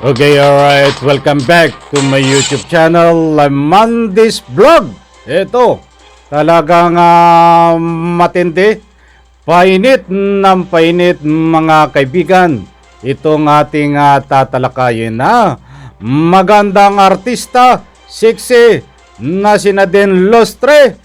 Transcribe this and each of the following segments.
Okay, alright. Welcome back to my YouTube channel, Lamandis Vlog. Ito, talagang ah, matindi. Painit ng painit mga kaibigan. Itong ating ah, tatalakayin na magandang artista, sexy, na si Nadine Lostre.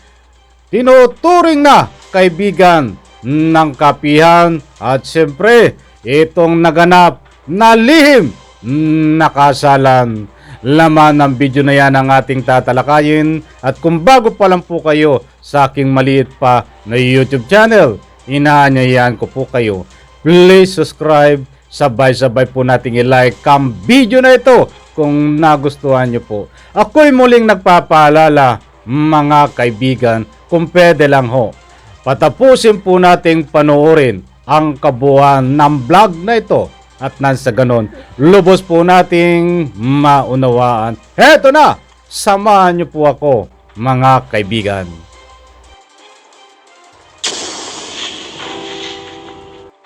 Tinuturing na kaibigan ng kapihan at siyempre itong naganap na lihim nakasalan. Laman ng video na yan ang ating tatalakayin at kung bago pa lang po kayo sa aking maliit pa na YouTube channel, inaanyayahan ko po kayo. Please subscribe, sabay-sabay po nating i-like ang video na ito kung nagustuhan nyo po. Ako'y muling nagpapaalala mga kaibigan kung pwede lang ho. Patapusin po nating panoorin ang kabuuan ng vlog na ito at nang sa ganon, lubos po nating maunawaan. Heto na! Samahan niyo po ako, mga kaibigan.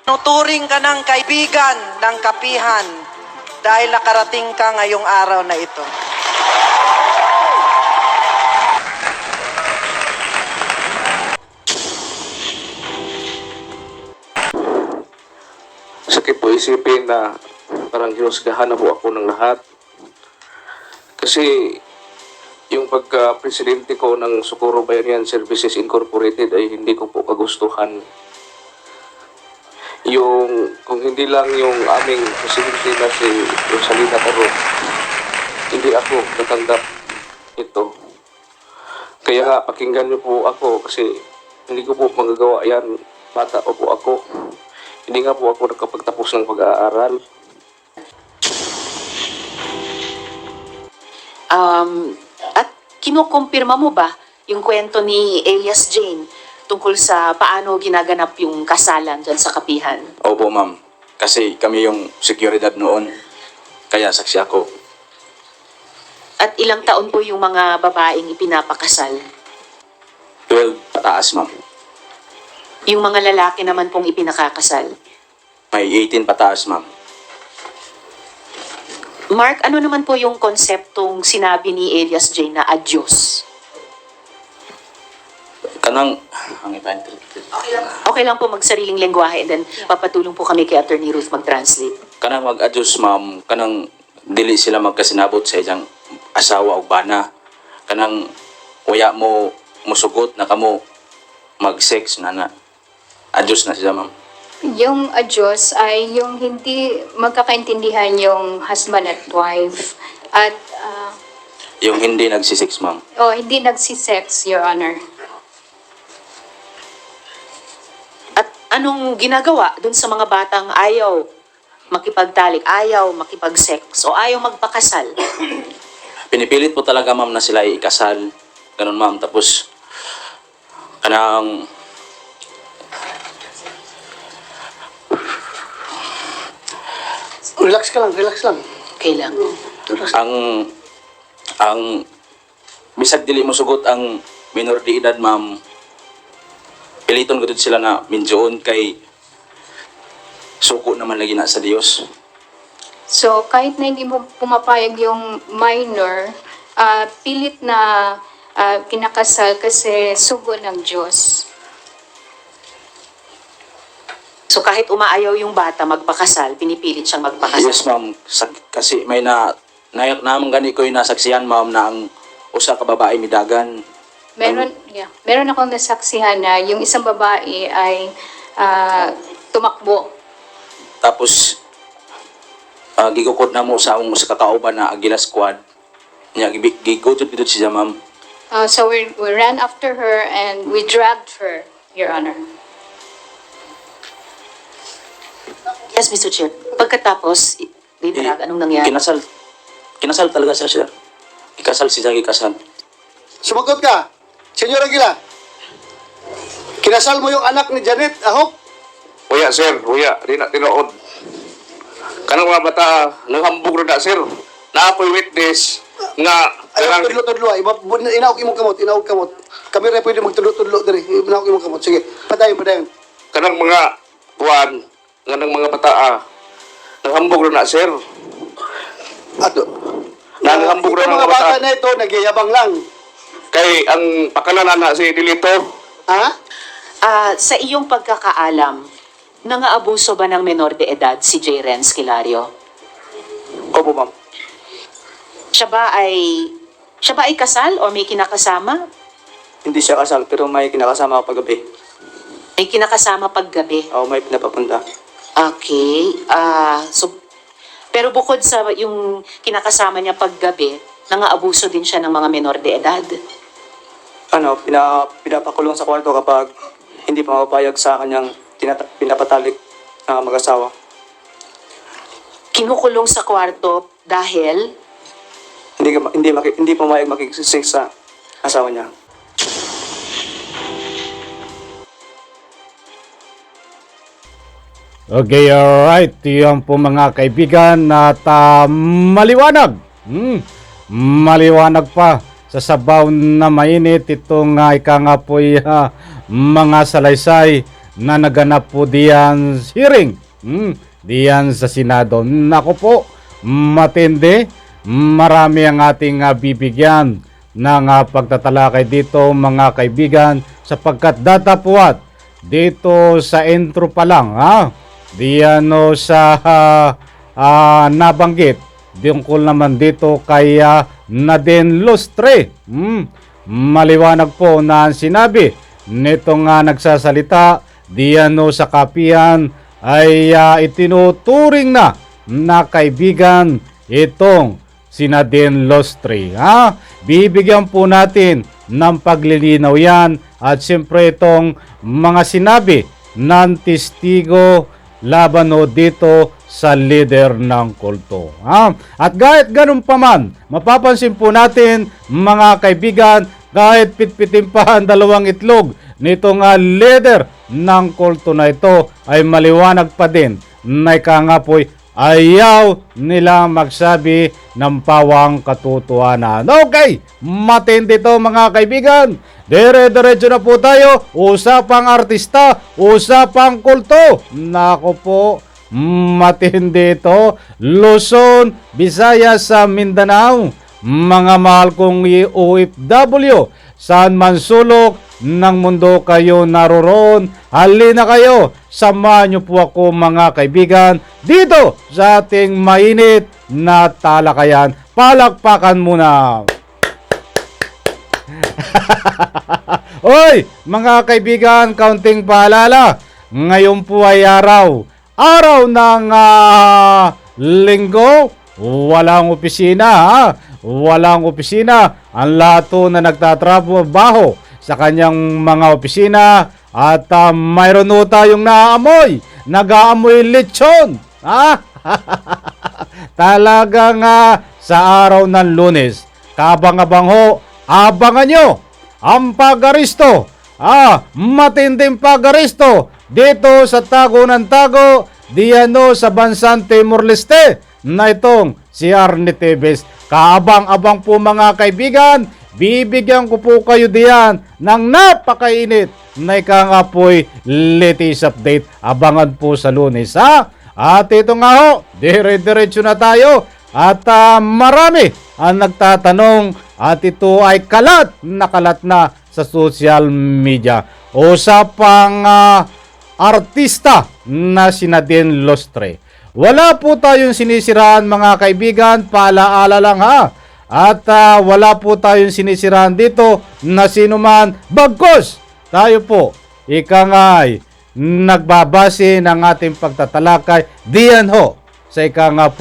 Nuturing ka ng kaibigan ng kapihan dahil nakarating ka ngayong araw na ito. Isipin na parang hinusgahan na po ako ng lahat. Kasi yung pagka-presidente ko ng Socorro Bayanihan Services Incorporated ay hindi ko po kagustuhan. Yung, kung hindi lang yung aming presidente na si Rosalina Caro, hindi ako natanggap ito. Kaya pakinggan niyo po ako kasi hindi ko po magagawa yan. Bata pa po ako. Hindi nga po ako nakapagtapos ng pag-aaral. Um, at kinukumpirma mo ba yung kwento ni Elias Jane tungkol sa paano ginaganap yung kasalan dyan sa kapihan? Opo, ma'am. Kasi kami yung seguridad noon. Kaya saksi ako. At ilang taon po yung mga babaeng ipinapakasal? 12 pataas, ma'am. Yung mga lalaki naman pong ipinakakasal? May 18 pataas, ma'am. Mark, ano naman po yung konseptong sinabi ni Elias Jane na adyos? Kanang... Ang iba Okay lang po magsariling lengguwahe and then papatulong po kami kay Attorney Ruth mag-translate. Kanang mag-adjust, ma'am. Kanang dili sila magkasinabot sa isang asawa o bana. Kanang waya mo musugot na kamo mag-sex na na. Adjust na siya, ma'am. Yung adyos ay yung hindi magkakaintindihan yung husband at wife at ah, Yung hindi nagsisex, ma'am. oh, hindi nagsisex, Your Honor. At anong ginagawa dun sa mga batang ayaw makipagtalik, ayaw makipag-sex, o ayaw magpakasal? Pinipilit po talaga, ma'am, na sila ikasal. Ganun, ma'am. Tapos, kanang Relax ka lang, relax lang. Okay lang. ang ang bisag dili mo sugot ang minor de edad ma'am piliton gud sila na minjoon kay suko naman lagi na sa Dios So, kahit na hindi mo pumapayag yung minor, ah, pilit na ah, kinakasal kasi sugo ng Diyos. So kahit umaayaw yung bata magpakasal, pinipilit siyang magpakasal. yes ma'am. Sa- kasi may na nayak naman gani ko yung nasaksihan ma'am na ang usa ka babae midagan Meron, yeah, meron akong nasaksihan na yung isang babae ay ah, tumakbo. Tapos uh, gigukod na mo sa among sa kakauban na Agila squad. Nya gigudod gid siya ma'am. Uh, so we, we ran after her and we dragged her, Your Honor. Yes, Mr. Chair. Pagkatapos, i- Baby Rag, anong nangyari? kinasal kinasal talaga siya sir ikasal siya gikasal Sumagot ka. Senyor Aguila. Kinasal mo yung anak ni Janet Ahok? Uya, sir. Uya. Di na tinuod. Kanang mga bata, nanghambog na na, sir. Naapoy witness nga Ayaw, kanang tudlo-tudlo. Iba- Inaog imong kamot, inaog kamot. Kami rin pwede magtudlo-tudlo diri. Inaog imong kamot. Sige, padayon, padayon. kanang mga kuan nga ng mga bata ah, nanghambog na na, sir. At, Nangambog Ito ra mga mga bata bata. na ito, nagyayabang lang. Kay ang pakalanan na si Dilito, Ha? Ah, sa iyong pagkakaalam, nangaabuso ba ng menor de edad si J. Renz Kilario? opo ma'am. Siya ba ay siya ba ay kasal o may kinakasama? Hindi siya kasal, pero may kinakasama ako paggabi. May kinakasama paggabi. O may pinapapunta. Okay. Ah, so pero bukod sa yung kinakasama niya paggabi, nangaabuso din siya ng mga menor de edad. Ano, pina, pinapakulong sa kwarto kapag hindi pa mapapayag sa kanyang tinata- pinapatalik na mag-asawa. Kinukulong sa kwarto dahil Hindi, ka- hindi, maki, hindi pumayag makikisig sa asawa niya. Okay, alright. Yan po mga kaibigan at ah, maliwanag. Hmm, maliwanag pa sa sabaw na mainit itong uh, ika nga po ah, mga salaysay na naganap po diyan hearing. Hmm, diyan sa Senado. Nako po, matindi. Marami ang ating ah, bibigyan ng ah, pagtatalakay dito mga kaibigan sapagkat datapuat dito sa intro pa lang ha di ano sa ah, ah, nabanggit. Tungkol naman dito kay ah, Nadine Lustre. Hmm, maliwanag po na sinabi nito nga nagsasalita. Di ano sa kapihan ay ah, itinuturing na na kaibigan itong si Nadine Lustre ha? Bibigyan po natin ng paglilinaw yan at siyempre itong mga sinabi ng testigo laban o dito sa leader ng kulto. Ha? At kahit ganun pa man, mapapansin po natin mga kaibigan, kahit pitpitin pa ang dalawang itlog nitong uh, leader ng kulto na ito ay maliwanag pa din na ika nga po'y ayaw nila magsabi ng pawang katotohanan. Okay, matindi to mga kaibigan. Dire-diretso na po tayo. Usapang artista, usapang kulto. Nako po, matindi to. Luzon, Visayas sa Mindanao. Mga mahal kong OFW, saan man sulok ng mundo kayo naroroon, halina kayo, samahan niyo po ako mga kaibigan dito sa ating mainit na talakayan. Palakpakan muna! Oy, mga kaibigan, kaunting paalala. Ngayon po ay araw. Araw ng ah, linggo. Walang opisina, ha? Walang opisina. Ang lato na nagtatrabaho sa kanyang mga opisina at ah, mayroon ho tayong naaamoy. Nag-aamoy lechon. Ha? Talagang ah, sa araw ng lunes, kabang-abang ho, abangan nyo ang pagaristo. Ah, matinding pagaristo dito sa tago ng tago, diano sa bansang Timor-Leste na itong si Arne Tevez. Kaabang-abang po mga kaibigan, bibigyan ko po kayo diyan ng napakainit na ika nga po'y latest update. Abangan po sa lunes ha. At ito nga ho, dire-diretso na tayo. At ah, marami ang nagtatanong at ito ay kalat na kalat na sa social media. Usapang ah, artista na si Nadine Lostre. Wala po tayong sinisiraan mga kaibigan, paalaala lang ha. At ah, wala po tayong sinisiraan dito na sino man. Bagkos, tayo po, ika nga ay nagbabase ng ating pagtatalakay diyan ho sa ika nga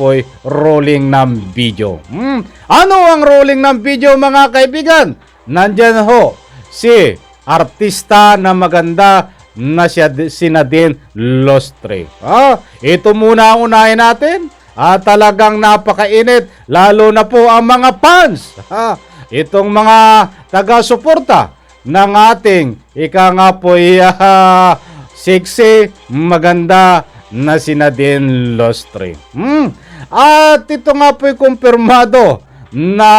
rolling ng video. Hmm. Ano ang rolling ng video mga kaibigan? Nandyan ho si artista na maganda na siya, si Nadine Lostre. Ah, ito muna ang unahin natin. Ah, talagang napakainit, lalo na po ang mga fans. Ha? Itong mga taga-suporta ng ating ika nga po'y ah, sexy, maganda na si Nadine Lostre. Hmm. At ito nga po'y kumpirmado na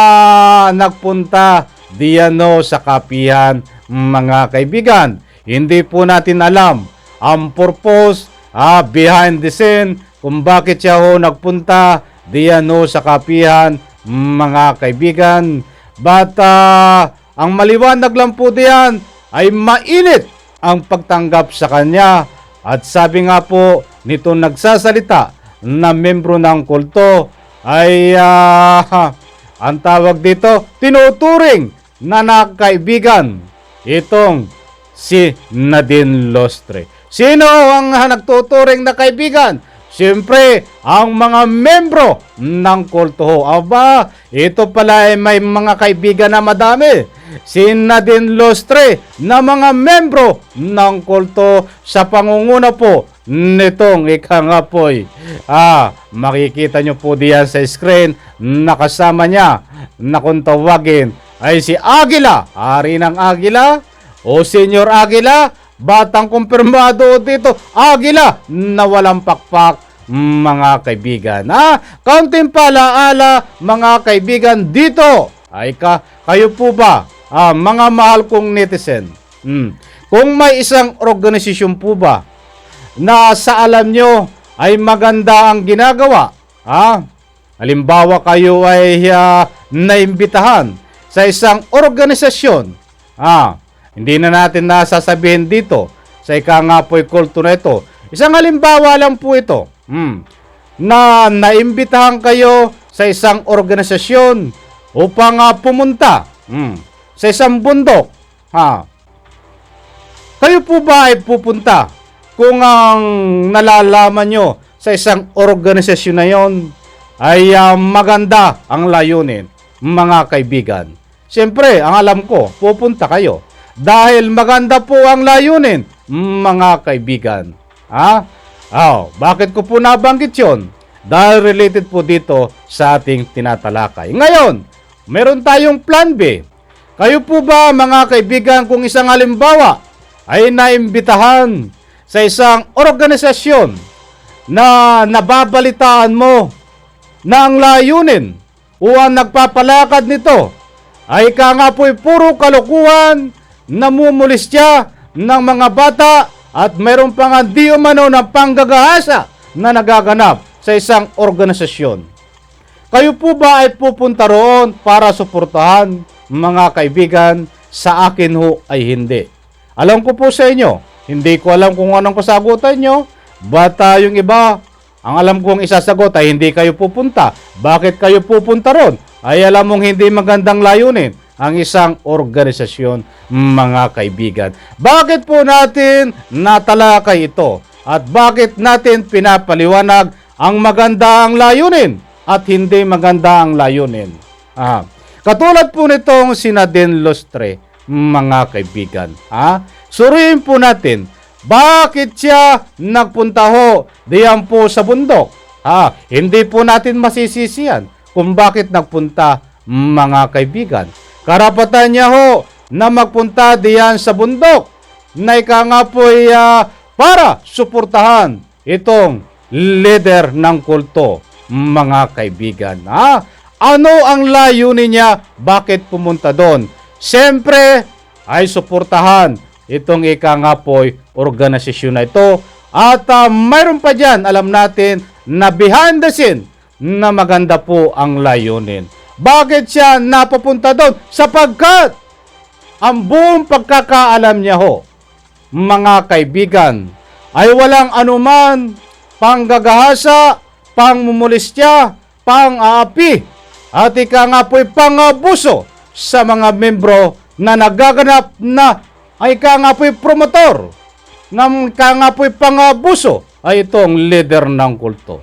nagpunta diano sa kapihan mga kaibigan. Hindi po natin alam ang purpose ah, behind the scene kung bakit siya ho nagpunta diyan ho sa kapihan mga kaibigan. But ah, ang maliwanag lang po diyan ay mainit ang pagtanggap sa kanya. At sabi nga po nito nagsasalita na membro ng kulto ay ah, ang tawag dito tinuturing na nakakaibigan itong si Nadine Lostre. Sino ang nagtuturing na kaibigan? Siyempre, ang mga membro ng kulto. Aba, ito pala ay may mga kaibigan na madami. Si Nadine Lostre na mga membro ng kulto sa pangunguna po nitong ikangapoy. Ah, makikita nyo po diyan sa screen, nakasama niya na kung tawagin ay si Agila, hari ng Agila, o Senyor Agila, batang kumpirmado dito, Agila, na walang pakpak, mga kaibigan. Ah, kaunting palaala, mga kaibigan, dito. Ay ka, kayo po ba, ah, mga mahal kong netizen, hmm, kung may isang organisasyon po ba na sa alam nyo ay maganda ang ginagawa, ah, halimbawa kayo ay ah, naimbitahan sa isang organisasyon, ah, hindi na natin nasasabihin dito sa ika nga po'y kulto na ito. Isang halimbawa lang po ito. Hmm. Na naimbitahan kayo sa isang organisasyon upang ah, pumunta hmm, sa isang bundok. Ha. Kayo po ba ay pupunta kung ang nalalaman nyo sa isang organisasyon na yon ay ah, maganda ang layunin, mga kaibigan. Siyempre, ang alam ko, pupunta kayo. Dahil maganda po ang layunin, mga kaibigan. Ha? Oh, bakit ko po nabanggit yon? Dahil related po dito sa ating tinatalakay. Ngayon, meron tayong plan B. Kayo po ba mga kaibigan kung isang halimbawa ay naimbitahan sa isang organisasyon na nababalitaan mo na ang layunin o ang nagpapalakad nito ay ka nga po'y puro kalukuhan, namumulis siya ng mga bata at mayroon pa nga di umano ng panggagahasa na nagaganap sa isang organisasyon. Kayo po ba ay pupunta roon para suportahan mga kaibigan? Sa akin ho ay hindi. Alam ko po sa inyo, hindi ko alam kung anong kasagutan nyo, but ah, yung iba, ang alam kong isasagot ay hindi kayo pupunta. Bakit kayo pupunta ron? Ay alam mong hindi magandang layunin ang isang organisasyon, mga kaibigan. Bakit po natin natalakay ito? At bakit natin pinapaliwanag ang maganda ang layunin at hindi maganda ang layunin? Ah, katulad po nitong sinadin Lustre, mga kaibigan. Ha? Suriin po natin, bakit siya nagpunta ho diyan po sa bundok? Ha? Hindi po natin masisisiyan kung bakit nagpunta, mga kaibigan. Karapatan niya ho na magpunta diyan sa bundok na ika nga po ay ah, para suportahan itong leader ng kulto, mga kaibigan. Ha? Ano ang layunin niya? Bakit pumunta doon? Siyempre, ay suportahan itong ika nga po'y organisasyon na ito. At ah, mayroon pa dyan, alam natin, na behind the scene na maganda po ang layunin. Bakit siya napapunta doon? Sapagkat ang buong pagkakaalam niya ho, mga kaibigan, ay walang anuman panggagahasa, pangmumulistya, pang-aapi, at ika nga po'y pangabuso sa mga membro na nagaganap na ay ika nga po'y promotor, ng ika nga po'y pangabuso ay itong leader ng kulto.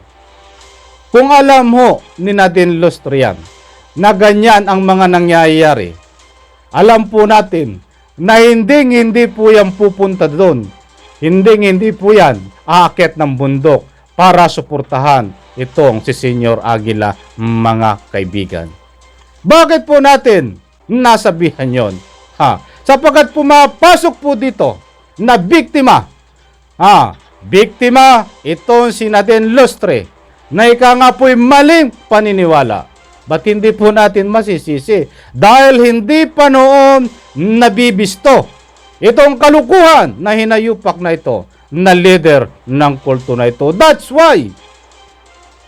Kung alam ho ni Nadine Lustrian na ganyan ang mga nangyayari, alam po natin na hindi hindi po yan pupunta doon. Hindi hindi po yan aakyat ng bundok para suportahan itong si Senyor Aguila mga kaibigan. Bakit po natin nasabihan yon? Ha? Sapagkat pumapasok po dito na biktima. Ha? Biktima itong si Nadine Lustre na ika nga po'y maling paniniwala. Ba't hindi po natin masisisi? Dahil hindi pa noon nabibisto itong kalukuhan na hinayupak na ito na leader ng kulto na ito. That's why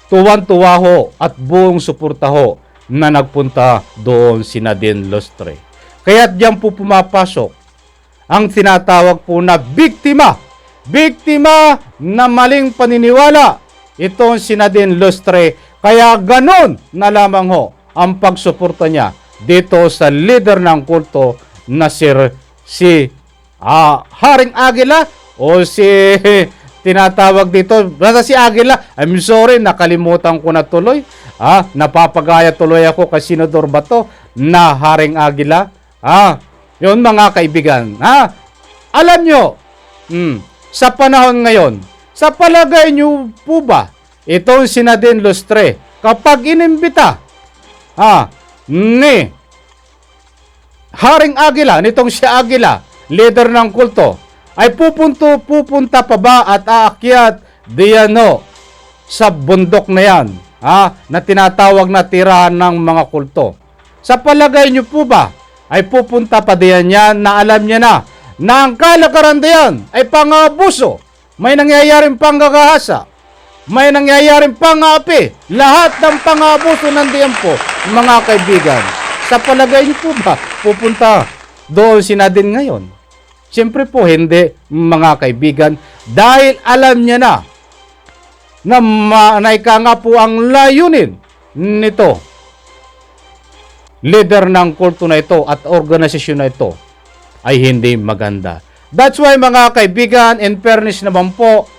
tuwan-tuwa ho at buong suporta ho na nagpunta doon si Nadine Lustre. Kaya diyan po pumapasok ang tinatawag po na biktima. Biktima na maling paniniwala. Itong si Nadine Lustre. Kaya ganon na lamang ho ang pagsuporta niya dito sa leader ng kulto na sir, si ah, Haring Agila o si tinatawag dito basta si Agila I'm sorry nakalimutan ko na tuloy. Ah napapagaya tuloy ako kay Senador Bato na Haring Agila ah yun mga kaibigan. Ha alam nyo hmm, sa panahon ngayon sa palagay nyo po ba itong si Nadine Lustre. Kapag inimbita ah ni Haring Agila, nitong si Agila, leader ng kulto, ay pupunto, pupunta pa ba at aakyat diano sa bundok na yan, ha, na tinatawag na tirahan ng mga kulto. Sa palagay niyo po ba, ay pupunta pa diyan yan na alam niya na na ang kalakaran diyan ay pangabuso, may nangyayaring panggagahasa, may nangyayaring pangapi, lahat ng pangabuso nandiyan po, mga kaibigan. Sa palagay niyo po ba, pupunta doon si Nadine ngayon? Siyempre po, hindi, mga kaibigan, dahil alam niya na na, ma, na ika nga po ang layunin nito, leader ng kulto na ito at organisasyon na ito ay hindi maganda. That's why mga kaibigan, in fairness naman po,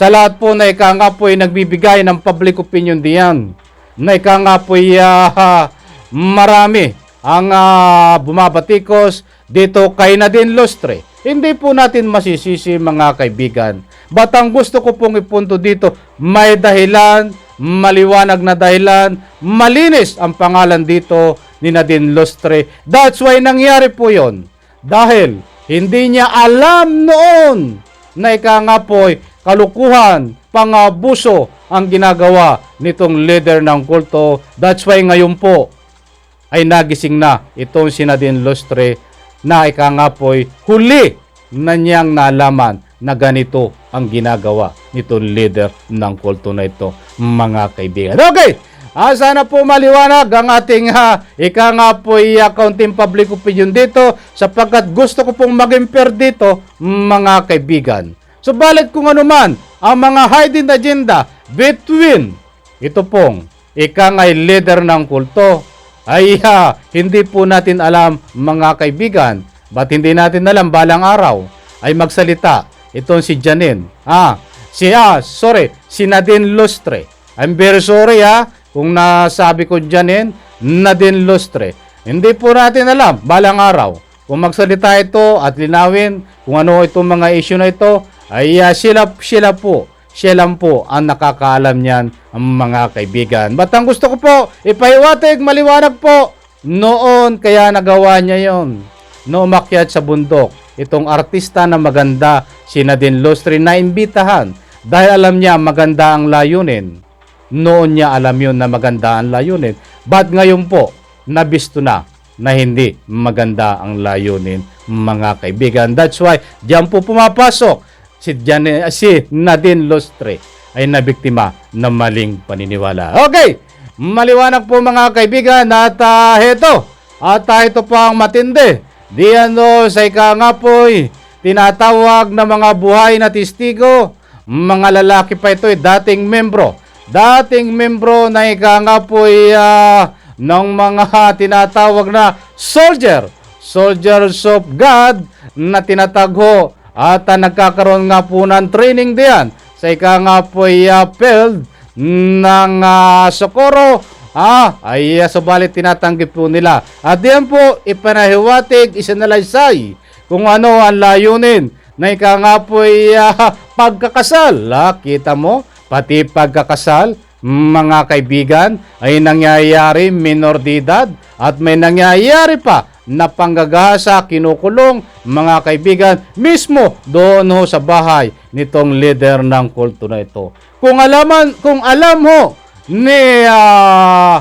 sa lahat po na ika nga po ay nagbibigay ng public opinion diyan, na ika nga po ay ah, marami ang ah, bumabatikos dito kay Nadine Lustre. Hindi po natin masisisi mga kaibigan. But ang gusto ko pong ipunto dito, may dahilan, maliwanag na dahilan, malinis ang pangalan dito ni Nadine Lustre. That's why nangyari po yon. Dahil hindi niya alam noon na ika nga po'y kalukuhan, pangabuso ang ginagawa nitong leader ng kulto. That's why ngayon po ay nagising na itong si Nadine Lustre na ika nga po'y huli na niyang nalaman na ganito ang ginagawa nitong leader ng kulto na ito, mga kaibigan. Okay! Ah, sana po maliwanag ang ating ha, ika nga po i-accounting public opinion dito sapagkat gusto ko pong maging fair dito, mga kaibigan. Subalit kung ano man ang mga hidden agenda between ito pong ika nga leader ng kulto ay ha, hindi po natin alam mga kaibigan. Ba't hindi natin alam balang araw ay magsalita itong si Janine. Ah, si ah, sorry, si Nadine Lustre. I'm very sorry ha kung nasabi ko Janine, Nadine Lustre. Hindi po natin alam balang araw kung magsalita ito at linawin kung ano itong mga issue na ito ay ah, sila, sila po siya lang po ang nakakaalam niyan ang mga kaibigan. Ba't ang gusto ko po, ipahiwatig, maliwanag po. Noon, kaya nagawa niya yon. No umakyat sa bundok. Itong artista na maganda, si Nadine Lustre, na imbitahan. Dahil alam niya maganda ang layunin. Noon niya alam yun na maganda ang layunin. But ngayon po, nabisto na na hindi maganda ang layunin mga kaibigan. That's why, diyan po pumapasok si, Jan, si Nadine Lustre ay nabiktima ng maling paniniwala. Okay, maliwanag po mga kaibigan at uh, heto, at uh, ito po ang matindi. Di ano sa ika nga po'y tinatawag na mga buhay na testigo, mga lalaki pa ito dating membro. Dating membro na ika nga po'y uh, ng mga tinatawag na soldier, soldiers of God na tinatagho at uh, nagkakaroon nga po ng training diyan sa ika nga po ay uh, field ng uh, Socorro ah, ay uh, subalit tinatanggi po nila. At diyan po ipanahiwatig, isinalaysay kung ano ang layunin na ika nga po ay uh, pagkakasal. Ah, kita mo, pati pagkakasal, mga kaibigan, ay nangyayari minor de edad at may nangyayari pa na panggagahasa, kinukulong, mga kaibigan, mismo doon ho sa bahay nitong leader ng kulto na ito. Kung alaman, kung alam ho ni ah,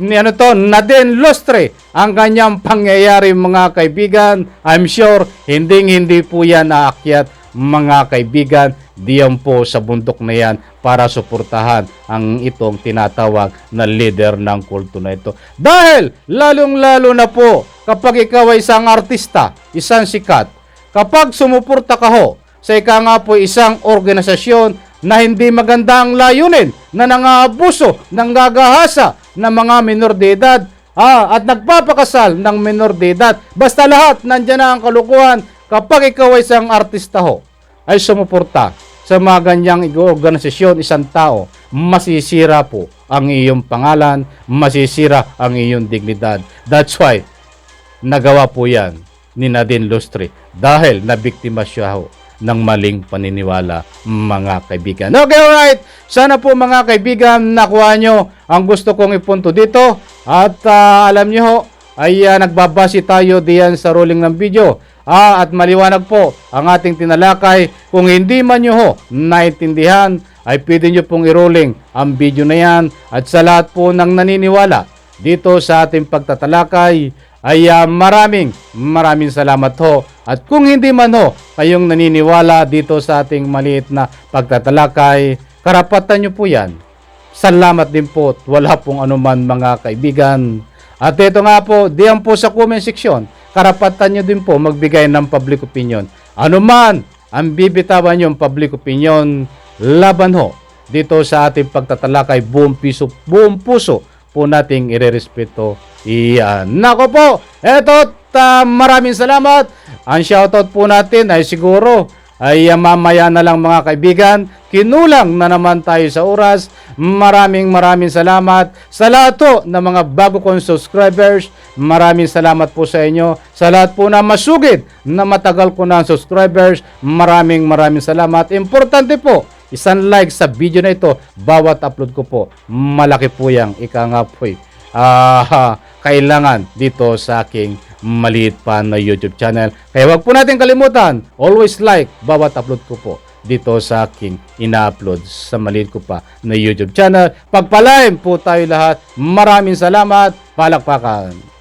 ni ano to, Nadine Lustre ang kanyang pangyayari mga kaibigan. I'm sure hindi hindi po yan aakyat mga kaibigan diyan po sa bundok na yan para suportahan ang itong tinatawag na leader ng kulto na ito. Dahil lalong-lalo na po kapag ikaw ay isang artista, isang sikat, kapag sumuporta ka ho sa ika nga po isang organisasyon na hindi maganda ang layunin na nangaabuso, nanggagahasa ng mga minor de edad ah, at nagpapakasal ng minor de edad. Basta lahat nandyan na ang kalukuhan kapag ikaw ay isang artista ho ay sumuporta sa mga ganyang organisasyon, isang tao, masisira po ang iyong pangalan, masisira ang iyong dignidad. That's why nagawa po yan ni Nadine Lustre dahil nabiktima siya ho ng maling paniniwala mga kaibigan. Okay, alright. Sana po mga kaibigan nakuha nyo ang gusto kong ipunto dito at ah, alam nyo ho ay ah, nagbabase tayo diyan sa rolling ng video. Ah, at maliwanag po ang ating tinalakay. Kung hindi man nyo ho naintindihan, ay pwede nyo pong i-rolling ang video na yan. At sa lahat po ng naniniwala dito sa ating pagtatalakay, ay ah, maraming maraming salamat ho. At kung hindi man ho kayong naniniwala dito sa ating maliit na pagtatalakay, karapatan nyo po yan. Salamat din po at wala pong anuman mga kaibigan. At ito nga po, diyan po sa comment section, karapatan nyo din po magbigay ng public opinion. Ano man ang bibitawan yung public opinion, laban ho dito sa ating pagtatalakay buong piso, buong puso po nating irerespeto. Iyan. Nako po, eto, ta, maraming salamat. Ang shoutout po natin ay siguro ay uh, mamaya na lang mga kaibigan. Kinulang na naman tayo sa oras. Maraming maraming salamat sa lahat po ng mga bago kong subscribers. Maraming salamat po sa inyo. Sa lahat po na masugid na matagal ko na subscribers. Maraming maraming salamat. Importante po, isang like sa video na ito. Bawat upload ko po, malaki po yung ika nga po. Ah, kailangan dito sa aking maliit pa na YouTube channel. Kaya wag po natin kalimutan, always like bawat upload ko po dito sa aking ina-upload sa maliit ko pa na YouTube channel. Pagpalain po tayo lahat. Maraming salamat. Palakpakan.